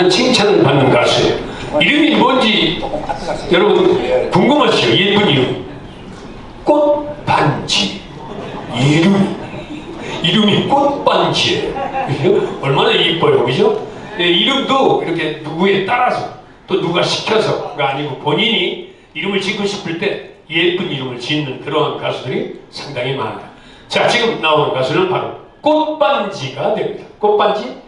하는 칭찬을 받는 가수예요. 이름이 뭔지 여러분 궁금하시죠? 예쁜 이름. 꽃반지. 이름. 이름이 꽃반지예요. 그죠? 얼마나 이뻐요. 그죠? 네, 이름도 이렇게 누구에 따라서 또 누가 시켜서가 아니고 본인이 이름을 짓고 싶을 때 예쁜 이름을 짓는 그러한 가수들이 상당히 많아요. 자, 지금 나오는 가수는 바로 꽃반지가 됩니다. 꽃반지.